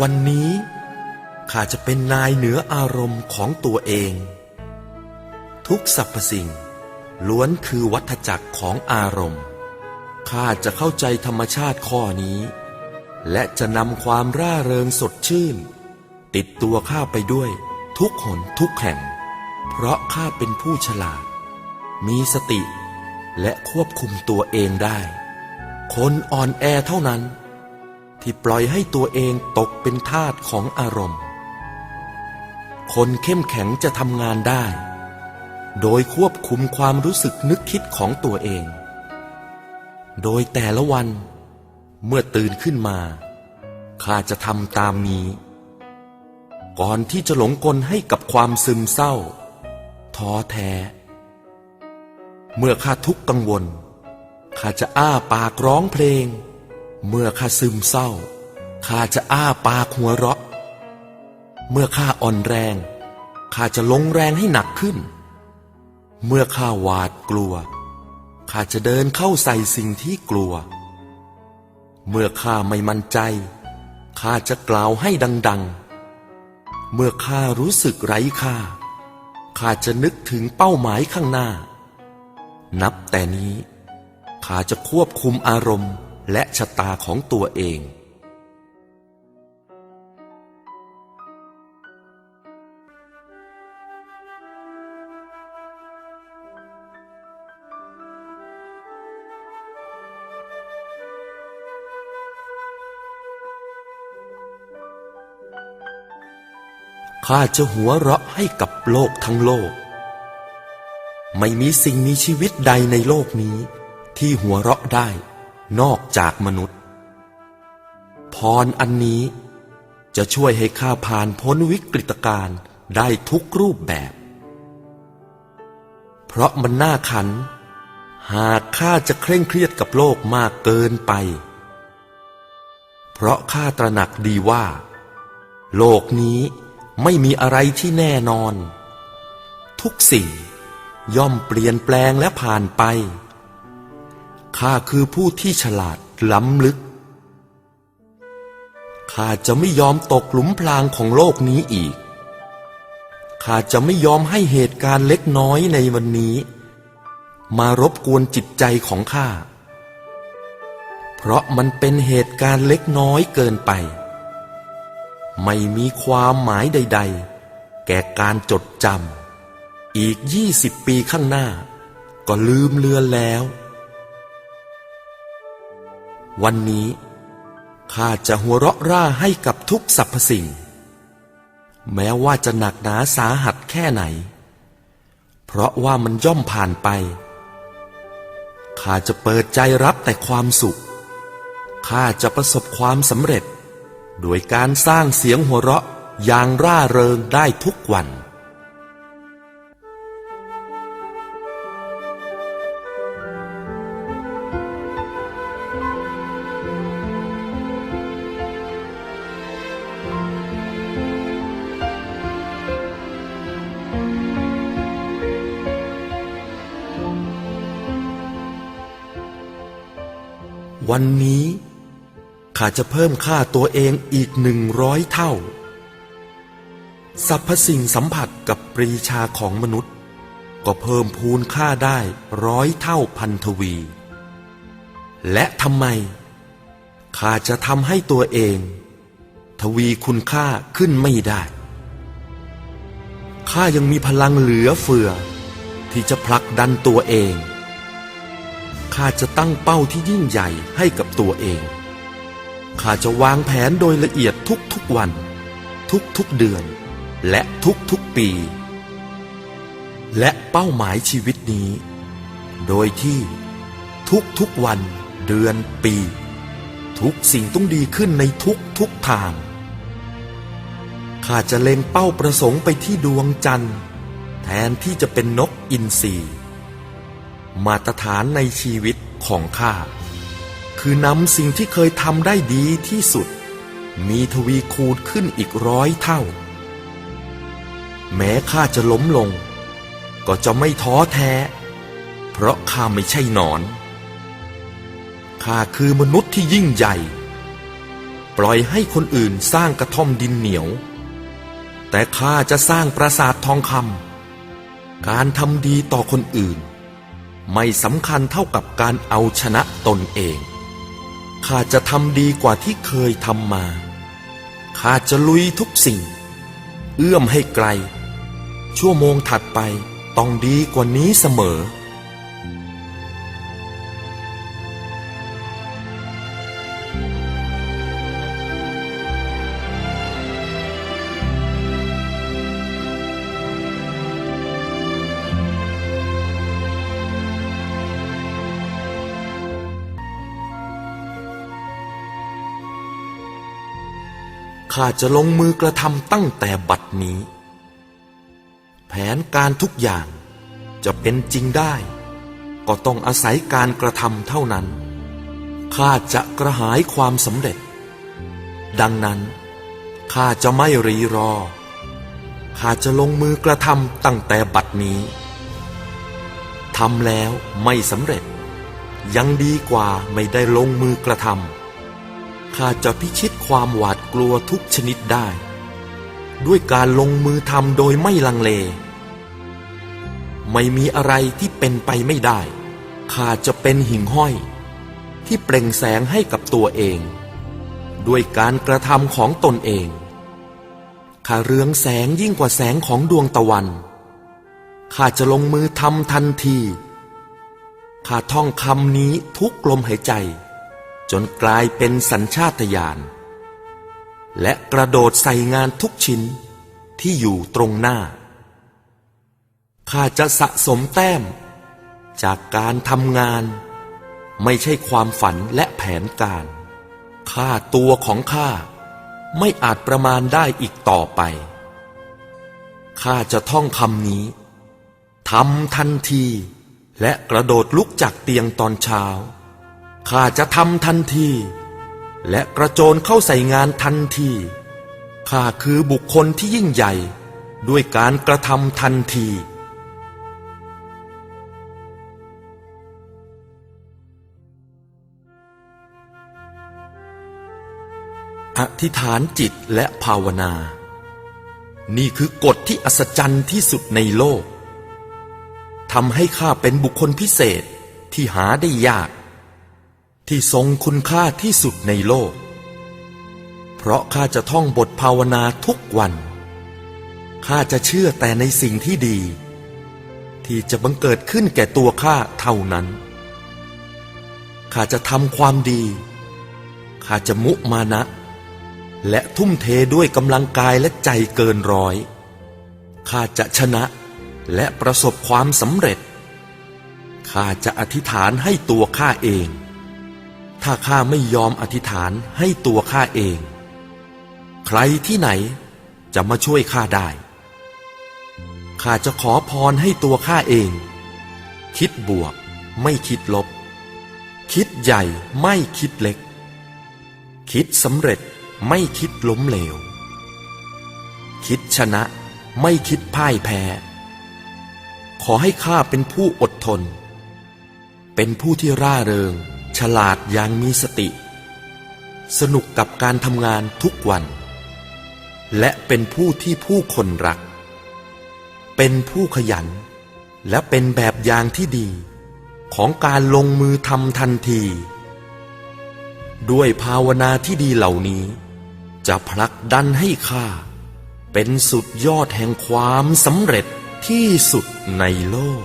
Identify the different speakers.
Speaker 1: วันนี้ ข้าจะเป็นนายเหนืออารมณ์ของตัวเอง ทุกสรรพสิ่ง ล้วนคือวัฏจักรของอารมณ์ ข้าจะเข้าใจธรรมชาติข้อนี้ และจะนำความร่าเริงสดชื่น ติดตัวข้าไปด้วยทุกหนทุกแห่ง เพราะข้าเป็นผู้ฉลาด มีสติและควบคุมตัวเองได้ คนอ่อนแอเท่านั้น ที่ปล่อยให้ตัวเองตกเป็นทาสของอารมณ์ คนเข้มแข็งจะทำงานได้ โดยควบคุมความรู้สึกนึกคิดของตัวเอง โดยแต่ละวัน เมื่อตื่นขึ้นมา ข้าจะทำตามนี้ ก่อนที่จะหลงกลให้กับความซึมเศร้า ท้อแท้ เมื่อข้าทุกข์กังวล ข้าจะอ้าปากร้องเพลง เมื่อข้าซึมเศร้าข้าจะอ้าปากหัวเราะ เมื่อข้าอ่อนแรงข้าจะลงแรงให้หนักขึ้น เมื่อข้าหวาดกลัวข้าจะเดินเข้าใส่สิ่งที่กลัว เมื่อข้าไม่มั่นใจข้าจะกล่าวให้ดัง ๆ เมื่อข้ารู้สึกไร้ค่าข้าจะนึกถึงเป้าหมายข้างหน้า นับแต่นี้ข้าจะควบคุมอารมณ์ และชะตาของตัวเอง ข้าจะหัวเราะให้กับโลกทั้งโลก ไม่มีสิ่งมีชีวิตใดในโลกนี้ที่หัวเราะได้ นอกจากมนุษย์ พรอันนี้จะช่วยให้ข้าผ่านพ้นวิกฤตการณ์ได้ทุกรูปแบบ เพราะมันน่าขัน หากข้าจะเคร่งเครียดกับโลกมากเกินไป เพราะข้าตระหนักดีว่า โลกนี้ไม่มีอะไรที่แน่นอน ทุกสิ่งย่อมเปลี่ยนแปลงและผ่านไป ข้าคือผู้ที่ฉลาดล้ำลึก ข้าจะไม่ยอมตกหลุมพรางของโลกนี้อีก ข้าจะไม่ยอมให้เหตุการณ์เล็กน้อยในวันนี้ มารบกวนจิตใจของข้า เพราะมันเป็นเหตุการณ์เล็กน้อยเกินไป ไม่มีความหมายใด ๆ แก่การจดจำอีกยี่สิบปีข้างหน้า ก็ลืมเลือนแล้ว วันนี้ข้าจะหัวเราะร่าให้กับทุกสรรพสิ่ง แม้ว่าจะหนักหนาสาหัสแค่ไหน เพราะว่ามันย่อมผ่านไปข้าจะเปิดใจรับแต่ความสุขข้าจะประสบความสำเร็จ โดยการสร้างเสียงหัวเราะอย่างร่าเริงได้ทุกวัน วันนี้ ข้าจะเพิ่มค่าตัวเองอีกหนึ่งร้อยเท่าสรรพสิ่งสัมผัสกับปรีชาของมนุษย์ ก็เพิ่มพูนค่าได้ร้อยเท่าพันทวี และทำไมข้าจะทำให้ตัวเอง ทวีคุณค่าขึ้นไม่ได้ข้ายังมีพลังเหลือเฟือ ที่จะผลักดันตัวเอง ข้าจะตั้งเป้าที่ยิ่งใหญ่ให้กับตัวเอง ข้าจะวางแผนโดยละเอียดทุกๆวัน ทุกๆเดือน และทุกๆปี และเป้าหมายชีวิตนี้ โดยที่ทุกๆวันเดือนปี ทุกสิ่งต้องดีขึ้นในทุกๆทางข้าจะเล็งเป้าประสงค์ไปที่ดวงจันทร์ แทนที่จะเป็นนกอินทรี มาตรฐานในชีวิตของข้า คือนำสิ่งที่เคยทำได้ดีที่สุด มีทวีคูณขึ้นอีกร้อยเท่า แม้ข้าจะล้มลง ก็จะไม่ท้อแท้ เพราะข้าไม่ใช่หนอน ข้าคือมนุษย์ที่ยิ่งใหญ่ปปล่อยให้คนอื่นสร้างกระท่อมดินเหนียว แต่ข้าจะสร้างปราสาททองคำการทำดีต่อคนอื่น ไม่สำคัญเท่ากับการเอาชนะตนเอง ข้าจะทำดีกว่าที่เคยทำมา ข้าจะลุยทุกสิ่ง เอื้อมให้ไกล ชั่วโมงถัดไปต้องดีกว่านี้เสมอ ข้าจะลงมือกระทำตั้งแต่บัดนี้ แผนการทุกอย่างจะเป็นจริงได้ ก็ต้องอาศัยการกระทำเท่านั้น ข้าจะกระหายความสำเร็จ ดังนั้นข้าจะไม่รีรอ ข้าจะลงมือกระทำตั้งแต่บัดนี้ทำแล้วไม่สำเร็จ ยังดีกว่าไม่ได้ลงมือกระทำ ข้าจะพิชิตความหวาดกลัวทุกชนิดได้ ด้วยการลงมือทำโดยไม่ลังเล ไม่มีอะไรที่เป็นไปไม่ได้ข้าจะเป็นหิ่งห้อย ที่เปล่งแสงให้กับตัวเอง ด้วยการกระทำของตนเองข้าเรืองแสงยิ่งกว่าแสงของดวงตะวันข้าจะลงมือทำทันทีข้าท่องคำนี้ทุกลมหายใจ จนกลายเป็นสัญชาตญาณและกระโดดใส่งานทุกชิ้นที่อยู่ตรงหน้า ข้าจะสะสมแต้ม จากการทำงาน ไม่ใช่ความฝันและแผนการ ค่าตัวของข้าไม่อาจประมาณได้อีกต่อไป ข้าจะท่องคำนี้ทำทันทีและกระโดดลุกจากเตียงตอนเช้า ข้าจะทำทันที และกระโจนเข้าใส่งานทันทีข้าคือบุคคลที่ยิ่งใหญ่ ด้วยการกระทำทันที อธิษฐานจิตและภาวนา นี่คือกฎที่อัศจรรย์ที่สุดในโลกทำให้ข้าเป็นบุคคลพิเศษที่หาได้ยาก ที่ทรงคุณค่าที่สุดในโลก เพราะข้าจะท่องบทภาวนาทุกวัน ข้าจะเชื่อแต่ในสิ่งที่ดี ที่จะบังเกิดขึ้นแก่ตัวข้าเท่านั้น ข้าจะทำความดี ข้าจะมุมานะ และทุ่มเทด้วยกำลังกายและใจเกินร้อย ข้าจะชนะและประสบความสำเร็จ ข้าจะอธิษฐานให้ตัวข้าเอง ถ้าข้าไม่ยอมอธิษฐานให้ตัวข้าเอง ใครที่ไหนจะมาช่วยข้าได้ ข้าจะขอพรให้ตัวข้าเอง คิดบวกไม่คิดลบ คิดใหญ่ไม่คิดเล็ก คิดสำเร็จไม่คิดล้มเหลว คิดชนะไม่คิดพ่ายแพ้ ขอให้ข้าเป็นผู้อดทน เป็นผู้ที่ร่าเริง ฉลาดอย่างมีสติ สนุกกับการทำงานทุกวัน และเป็นผู้ที่ผู้คนรัก เป็นผู้ขยัน และเป็นแบบอย่างที่ดี ของการลงมือทำทันที ด้วยภาวนาที่ดีเหล่านี้ จะผลักดันให้ข้าเป็นสุดยอดแห่งความสำเร็จที่สุดในโลก